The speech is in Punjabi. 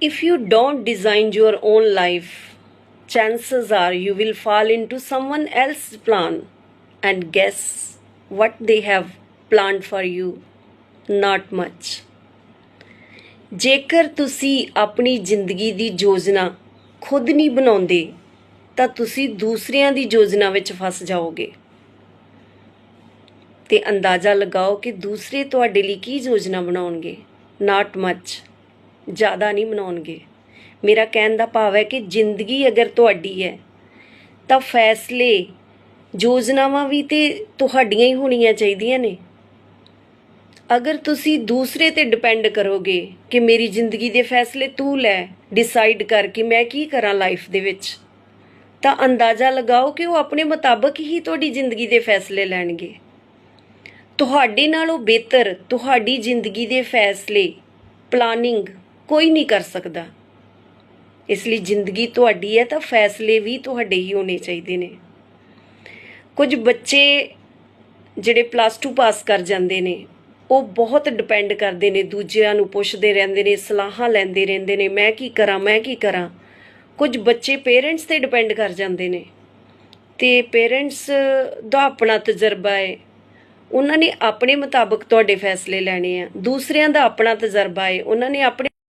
If you don't design your own life, chances are you will fall into someone else's plan and guess what they have planned for you? Not much. ਜੇਕਰ ਤੁਸੀਂ ਆਪਣੀ ਜ਼ਿੰਦਗੀ ਦੀ ਯੋਜਨਾ ਖੁਦ ਨਹੀਂ ਬਣਾਉਂਦੇ ਤਾਂ ਤੁਸੀਂ ਦੂਸਰਿਆਂ ਦੀ ਯੋਜਨਾ ਵਿੱਚ ਫਸ ਜਾਓਗੇ ਤੇ ਅੰਦਾਜ਼ਾ ਲਗਾਓ ਕਿ ਦੂਸਰੇ ਤੁਹਾਡੇ ਲਈ ਕੀ ਯੋਜਨਾ ਬਣਾਉਣਗੇ ਨਾਟ ਮੱਚ ਜ਼ਿਆਦਾ ਨਹੀਂ ਮਨਾਉਣਗੇ। ਮੇਰਾ ਕਹਿਣ ਦਾ ਭਾਵ ਹੈ ਕਿ ਜ਼ਿੰਦਗੀ ਅਗਰ ਤੁਹਾਡੀ ਹੈ, ਤਾਂ ਫੈਸਲੇ, ਯੋਜਨਾਵਾਂ ਵੀ ਤੇ ਤੁਹਾਡੀਆਂ ਹੀ ਹੋਣੀਆਂ ਚਾਹੀਦੀਆਂ ਨੇ। ਅਗਰ ਤੁਸੀਂ ਦੂਸਰੇ ਤੇ ਡਿਪੈਂਡ ਕਰੋਗੇ ਕਿ ਮੇਰੀ ਜ਼ਿੰਦਗੀ ਦੇ ਫੈਸਲੇ ਤੂੰ ਲੈ ਡਿਸਾਈਡ ਕਰ ਕਿ ਮੈਂ ਕੀ ਕਰਾਂ ਲਾਈਫ ਦੇ ਵਿੱਚ, ਤਾਂ ਅੰਦਾਜ਼ਾ ਲਗਾਓ ਕਿ ਉਹ ਆਪਣੇ ਮੁਤਾਬਕ ਹੀ ਤੁਹਾਡੀ ਜ਼ਿੰਦਗੀ ਦੇ ਫੈਸਲੇ ਲੈਣਗੇ। ਤੁਹਾਡੇ ਨਾਲੋਂ ਬਿਹਤਰ ਤੁਹਾਡੀ ਜ਼ਿੰਦਗੀ ਦੇ ਫੈਸਲੇ ਪਲਾਨਿੰਗ ਕੋਈ ਨਹੀਂ ਕਰ ਸਕਦਾ। ਇਸ ਲਈ ਜ਼ਿੰਦਗੀ ਤੁਹਾਡੀ ਹੈ ਤਾਂ ਫੈਸਲੇ ਵੀ ਤੁਹਾਡੇ ਹੀ ਹੋਣੇ ਚਾਹੀਦੇ ਨੇ। ਕੁਝ ਬੱਚੇ ਜਿਹੜੇ ਪਲੱਸ 2 ਪਾਸ ਕਰ ਜਾਂਦੇ ਨੇ, ਉਹ ਬਹੁਤ ਡਿਪੈਂਡ ਕਰਦੇ ਨੇ, ਦੂਜਿਆਂ ਨੂੰ ਪੁੱਛਦੇ ਰਹਿੰਦੇ ਨੇ, ਸਲਾਹਾਂ ਲੈਂਦੇ ਰਹਿੰਦੇ ਨੇ, ਮੈਂ ਕੀ ਕਰਾਂ, ਮੈਂ ਕੀ ਕਰਾਂ। ਕੁਝ ਬੱਚੇ ਪੇਰੈਂਟਸ ਤੇ ਡਿਪੈਂਡ ਕਰ ਜਾਂਦੇ ਨੇ। ਤੇ ਪੇਰੈਂਟਸ ਦਾ ਆਪਣਾ ਤਜਰਬਾ ਹੈ। ਉਹਨਾਂ ਨੇ ਆਪਣੇ ਮੁਤਾਬਕ ਤੁਹਾਡੇ ਫੈਸਲੇ ਲੈਣੇ ਆ। ਦੂਸਰਿਆਂ ਦਾ ਆਪਣਾ ਤਜਰਬਾ ਹੈ। ਉਹਨਾਂ ਨੇ ਆਪਣੇ